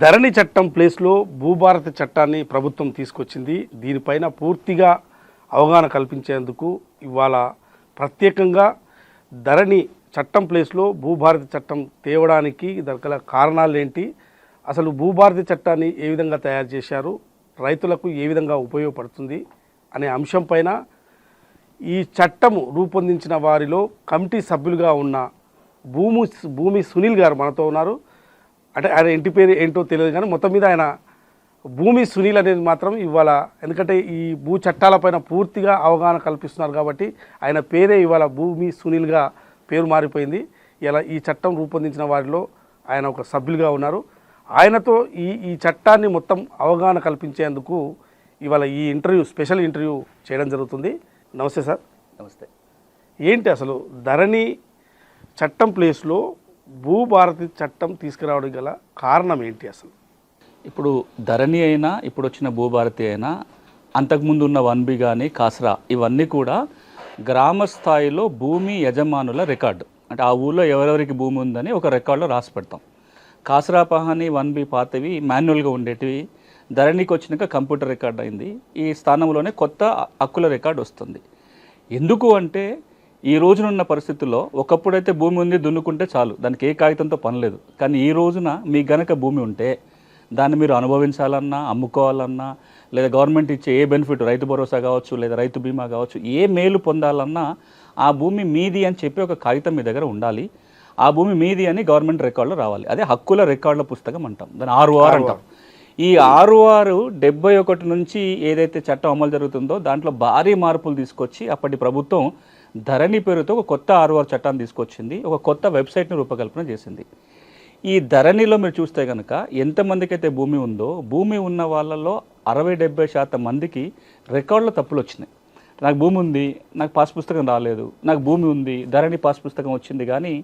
ధరణి చట్టం ప్లేస్లో భూభారత చట్టాన్ని ప్రభుత్వం తీసుకొచ్చింది. దీనిపైన పూర్తిగా అవగాహన కల్పించేందుకు ఇవాళ ప్రత్యేకంగా ధరణి చట్టం ప్లేస్లో భూభారత చట్టం తేవడానికి దానికి గల కారణాలు ఏంటి అసలు భూభారత చట్టాన్ని ఏ విధంగా తయారు చేశారు రైతులకు ఏ విధంగా ఉపయోగపడుతుంది అనే అంశం పైన ఈ చట్టము రూపొందించిన వారిలో కమిటీ సభ్యులుగా ఉన్న భూమి భూమి సునీల్ గారు మనతో ఉన్నారు. అంటే ఆయన ఇంటి పేరు ఏంటో తెలియదు కానీ మొత్తం మీద ఆయన భూమి సునీల్ అనేది మాత్రం ఇవాళ ఎందుకంటే ఈ భూ చట్టాలపైన పూర్తిగా అవగాహన కల్పిస్తున్నారు కాబట్టి ఆయన పేరే ఇవాళ భూమి సునీల్గా పేరు మారిపోయింది. ఇలా ఈ చట్టం రూపొందించిన వారిలో ఆయన ఒక సభ్యులుగా ఉన్నారు. ఆయనతో ఈ ఈ చట్టాన్ని మొత్తం అవగాహన కల్పించేందుకు ఇవాళ ఈ ఇంటర్వ్యూ స్పెషల్ ఇంటర్వ్యూ చేయడం జరుగుతుంది. నమస్తే సార్. నమస్తే. ఏంటి అసలు ధరణి చట్టం ప్లేస్లో భూభారతి చట్టం తీసుకురావడం గల కారణం ఏంటి అసలు? ఇప్పుడు ధరణి అయినా ఇప్పుడు వచ్చిన భూభారతి అయినా అంతకుముందు ఉన్న వన్బి కానీ కాసరా ఇవన్నీ కూడా గ్రామ స్థాయిలో భూమి యజమానుల రికార్డు. అంటే ఆ ఊళ్ళో ఎవరెవరికి భూమి ఉందని ఒక రికార్డులో రాసి పెడతాం. కాసరా పహాని వన్ బి పాతవి మాన్యువల్గా ఉండేటివి. ధరణికి వచ్చినాక కంప్యూటర్ రికార్డ్ అయింది. ఈ స్థానంలోనే కొత్త హక్కుల రికార్డు వస్తుంది. ఎందుకు అంటే ఈ రోజునున్న పరిస్థితుల్లో ఒకప్పుడైతే భూమి ఉంది దున్నుకుంటే చాలు. దానికి ఏ కాగితంతో పని లేదు. కానీ ఈ రోజున మీ గనక భూమి ఉంటే దాన్ని మీరు అనుభవించాలన్నా అమ్ముకోవాలన్నా లేదా గవర్నమెంట్ ఇచ్చే ఏ బెనిఫిట్ రైతు భరోసా కావచ్చు లేదా రైతు బీమా కావచ్చు ఏ మేలు పొందాలన్నా ఆ భూమి మీది అని చెప్పి ఒక కాగితం మీ దగ్గర ఉండాలి. ఆ భూమి మీది అని గవర్నమెంట్ రికార్డులో రావాలి. అదే హక్కుల రికార్డుల పుస్తకం అంటాం. దాన్ని ఆర్ఓఆర్. అంటాం. ఈ ఆర్ఓఆర్ డెబ్బై ఒకటి నుంచి ఏదైతే చట్టం అమలు జరుగుతుందో దాంట్లో భారీ మార్పులు తీసుకొచ్చి అప్పటి ప్రభుత్వం ధరణి పేరుతో ఒక కొత్త ఆర్ఓఆర్ చట్టాన్ని తీసుకొచ్చింది ఒక కొత్త వెబ్సైట్ని రూపకల్పన చేసింది. ఈ ధరణిలో మీరు చూస్తే కనుక ఎంతమందికైతే భూమి ఉందో భూమి ఉన్న వాళ్ళలో అరవై డెబ్బై శాతం మందికి రికార్డుల తప్పులు వచ్చినాయి. నాకు భూమి ఉంది నాకు పాస్ పుస్తకం రాలేదు నాకు భూమి ఉంది ధరణి పాస్ పుస్తకం వచ్చింది కానీ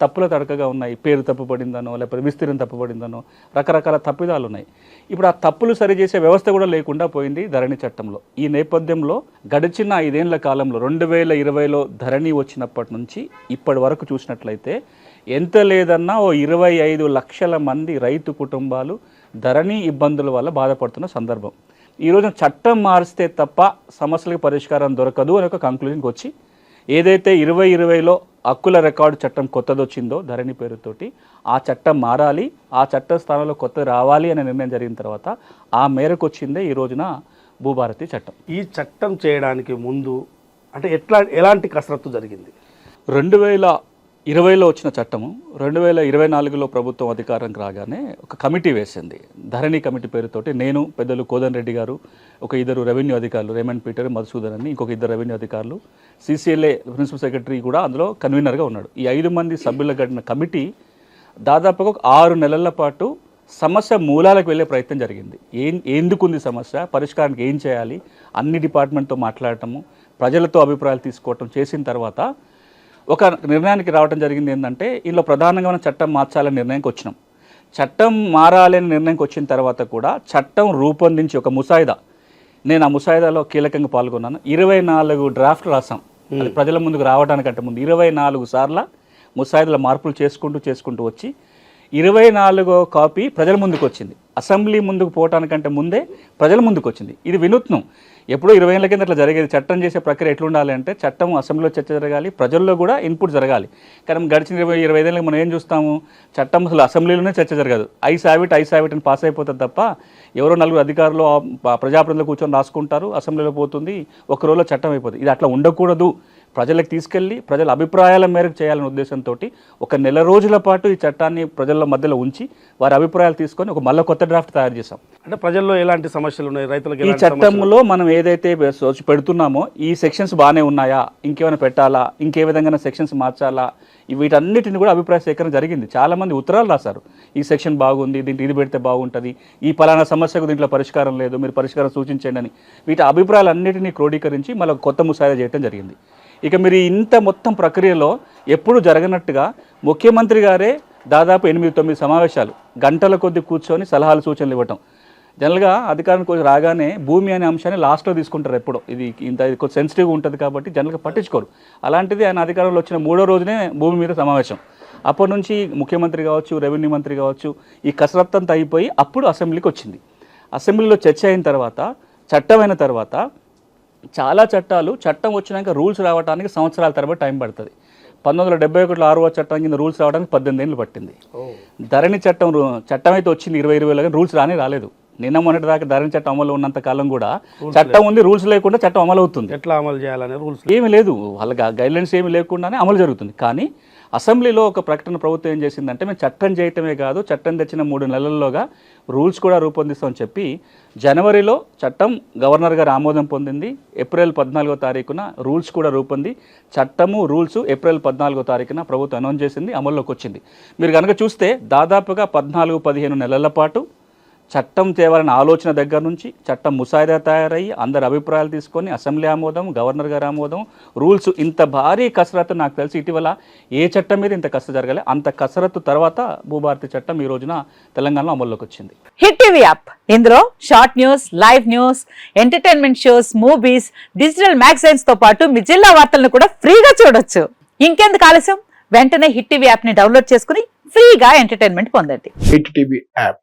తప్పుల తడకగా ఉన్నాయి. పేరు తప్పుపడిందనో లేకపోతే విస్తీర్ణం తప్పుపడిందనో రకరకాల తప్పిదాలు ఉన్నాయి ఇప్పుడు ఆ తప్పులు సరిచేసే వ్యవస్థ కూడా లేకుండా పోయింది ధరణి చట్టంలో. ఈ నేపథ్యంలో గడిచిన ఐదేళ్ళ కాలంలో రెండు వేల ఇరవైలో ధరణి వచ్చినప్పటి నుంచి ఇప్పటి వరకు చూసినట్లయితే ఎంత లేదన్నా ఓ ఇరవై ఐదు లక్షల మంది రైతు కుటుంబాలు ధరణి ఇబ్బందుల వల్ల బాధపడుతున్న సందర్భం. ఈ రోజున చట్టం మారిస్తే తప్ప సమస్యలకు పరిష్కారం దొరకదు అని ఒక కంక్లూజన్కి వచ్చి ఏదైతే ఇరవై ఇరవైలో హక్కుల రికార్డు చట్టం కొత్తది వచ్చిందో ధరణి పేరుతోటి ఆ చట్టం మారాలి ఆ చట్ట స్థానంలో కొత్తది రావాలి అనే నిర్ణయం జరిగిన తర్వాత ఆ మేరకు వచ్చిందే ఈ రోజున భూభారతి చట్టం. ఈ చట్టం చేయడానికి ముందు అంటే ఎట్లా ఎలాంటి కసరత్తు జరిగింది? రెండు వేల ఇరవైలో వచ్చిన చట్టము రెండు వేల ఇరవై నాలుగులో ప్రభుత్వం అధికారంకి రాగానే ఒక కమిటీ వేసింది. ధరణి కమిటీ పేరుతోటి నేను పెద్దలు కోదన్ రెడ్డి గారు ఒక ఇద్దరు రెవెన్యూ అధికారులు రేమండ్ పీటర్ మధుసూదన్ అని ఇంకొక ఇద్దరు రెవెన్యూ అధికారులు సీసీఎల్ఏ ప్రిన్సిపల్ సెక్రటరీ కూడా అందులో కన్వీనర్గా ఉన్నాడు. ఈ ఐదు మంది సభ్యుల గడిన కమిటీ దాదాపుగా ఒక ఆరు నెలల పాటు సమస్య మూలాలకు వెళ్ళే ప్రయత్నం జరిగింది. ఏం ఎందుకుంది సమస్య? పరిష్కారానికి ఏం చేయాలి? అన్ని డిపార్ట్మెంట్తో మాట్లాడటము ప్రజలతో అభిప్రాయాలు తీసుకోవటం చేసిన తర్వాత ఒక నిర్ణయానికి రావడం జరిగింది ఏంటంటే ఇందులో ప్రధానంగా మనం చట్టం మార్చాలనే నిర్ణయానికి వచ్చినాం. చట్టం మారాలనే నిర్ణయానికి వచ్చిన తర్వాత కూడా చట్టం రూపొందించి ఒక ముసాయిదా. నేను ఆ ముసాయిదాలో కీలకంగా పాల్గొన్నాను. ఇరవై నాలుగు డ్రాఫ్ట్ రాసాం అది ప్రజల ముందుకు రావడానికంటే ముందు ఇరవై నాలుగు సార్ల ముసాయిదాల మార్పులు చేసుకుంటూ చేసుకుంటూ వచ్చి ఇరవై నాలుగో కాపీ ప్రజల ముందుకు వచ్చింది. అసెంబ్లీ ముందుకు పోవటానికంటే ముందే ప్రజల ముందుకు వచ్చింది ఇది వినూత్నం. ఎప్పుడో ఇరవై ఏళ్ళ కింద అట్లా జరిగేది. చట్టం చేసే ప్రక్రియ ఎట్లుండాలి అంటే చట్టం అసెంబ్లీలో చర్చ జరగాలి ప్రజల్లో కూడా ఇన్పుట్ జరగాలి. కానీ గడిచిన ఇరవై ఇరవై ఐదేళ్ళకి మనం ఏం చూస్తాము? చట్టం అసలు అసెంబ్లీలోనే చర్చ జరగదు. Ayes have it ayes have it అని పాస్ అయిపోతుంది తప్ప ఎవరో నలుగురు అధికారులు ప్రజాప్రతిలో ప్రజాప్రతినిధులు కూర్చొని రాసుకుంటారు అసెంబ్లీలో పోతుంది ఒక రోజులో చట్టం అయిపోతుంది. ఇది అట్లా ఉండకూడదు. ప్రజలకు తీసుకెళ్ళి ప్రజల అభిప్రాయాల మేరకు చేయాలనే ఉద్దేశంతో ఒక నెల రోజుల పాటు ఈ చట్టాన్ని ప్రజల మధ్యలో ఉంచి వారి అభిప్రాయాలు తీసుకొని ఒక మళ్ళీ కొత్త డ్రాఫ్ట్ తయారు చేశాం. అంటే ప్రజల్లో ఎలాంటి సమస్యలు ఉన్నాయి? రైతులకు ఈ చట్టంలో మనం ఏదైతే పెడుతున్నామో ఈ సెక్షన్స్ బాగానే ఉన్నాయా? ఇంకేమైనా పెట్టాలా? ఇంకే విధంగా సెక్షన్స్ మార్చాలా? వీటన్నిటిని కూడా అభిప్రాయ సేకరణ జరిగింది. చాలా మంది ఉత్తరాలు రాశారు. ఈ సెక్షన్ బాగుంది దీంట్లో ఇది పెడితే బాగుంటుంది. ఈ పలానా సమస్యకు దీంట్లో పరిష్కారం లేదు మీరు పరిష్కారం సూచించండి అని. వీటి అభిప్రాయాలన్నిటినీ క్రోడీకరించి మళ్ళీ కొత్త ముసాయిదా చేయడం జరిగింది. ఇక మీరు ఇంత మొత్తం ప్రక్రియలో ఎప్పుడు జరగనట్టుగా ముఖ్యమంత్రి గారే దాదాపు ఎనిమిది తొమ్మిది సమావేశాలు. గంటల కొద్ది కూర్చొని సలహాలు సూచనలు ఇవ్వటం. జనరల్గా అధికారానికి వచ్చి రాగానే భూమి అనే అంశాన్ని లాస్ట్లో తీసుకుంటారు ఎప్పుడో. ఇది ఇంత ఇది కొంచెం సెన్సిటివ్గా ఉంటుంది కాబట్టి జనరల్గా పట్టించుకోరు. అలాంటిది ఆయన అధికారంలో వచ్చిన మూడో రోజునే భూమి మీద సమావేశం. అప్పటి నుంచి ముఖ్యమంత్రి కావచ్చు రెవెన్యూ మంత్రి కావచ్చు ఈ కసరత్ అంతా అయిపోయి అప్పుడు అసెంబ్లీకి వచ్చింది. అసెంబ్లీలో చర్చ అయిన తర్వాత చట్టం అయిన తర్వాత చాలా చట్టాలు చట్టం వచ్చినాక రూల్స్ రావడానికి సంవత్సరాల తరబడి టైం పడుతుంది. పంతొమ్మిది వందల డెబ్బై ఒకటిలో ఆరో చట్టం కింద రూల్స్ రావడానికి పద్దెనిమిది ఏళ్ళు పట్టింది. ధరణి చట్టం చట్టం అయితే వచ్చింది ఇరవై ఇరవై కానీ రూల్స్ రానే రాలేదు. నిన్న మొన్నటి దాకా ధరణి చట్టం అమలు ఉన్నంత కాలం కూడా చట్టం ఉంది రూల్స్ లేకుండా చట్టం అమలు అవుతుంది. ఎట్లా అమలు చేయాలనే రూల్స్ ఏమీ లేదు. వాళ్ళ గైడ్లైన్స్ ఏమీ లేకుండానే అమలు జరుగుతుంది. కానీ అసెంబ్లీలో ఒక ప్రకటన ప్రభుత్వం ఏం చేసిందంటే మేము చట్టం చేయటమే కాదు చట్టం తెచ్చిన మూడు నెలల్లోగా రూల్స్ కూడా రూపొందిస్తామని చెప్పి జనవరిలో చట్టం గవర్నర్ గారు ఆమోదం పొందింది. ఏప్రిల్ పద్నాలుగో తారీఖున రూల్స్ కూడా రూపొంది. చట్టము రూల్స్ ఏప్రిల్ పద్నాలుగో తారీఖున ప్రభుత్వం అనౌన్స్ చేసింది అమల్లోకి వచ్చింది. మీరు కనుక చూస్తే దాదాపుగా పద్నాలుగు పదిహేను నెలల పాటు చట్టం తేవాలనే ఆలోచన దగ్గర నుంచి చట్టం ముసాయిదా తయారయ్యి అందరి అభిప్రాయాలు తీసుకొని అసెంబ్లీ ఆమోదం గవర్నర్ గారి ఆమోదం రూల్స్ ఇంత భారీ కసరత్తు నాకు తెలిసి. ఇటీవల ఏ చట్టం మీద ఇంత కసరత్తు జరగాలి? అంత కసరత్తు తర్వాత భూభారతి చట్టం ఈ రోజున తెలంగాణలో అమల్లోకి వచ్చింది. Hit TV app. ఇందులో short news live news entertainment shows movies digital మ్యాగజైన్స్తో పాటు మీ జిల్లా వార్తలను కూడా ఫ్రీగా చూడొచ్చు. ఇంకెందుకు ఆలస్యం? వెంటనే హిట్ టీవీ యాప్ని డౌన్లోడ్ చేసుకుని ఫ్రీగా ఎంటర్టైన్మెంట్ పొందండి. Hit TV app.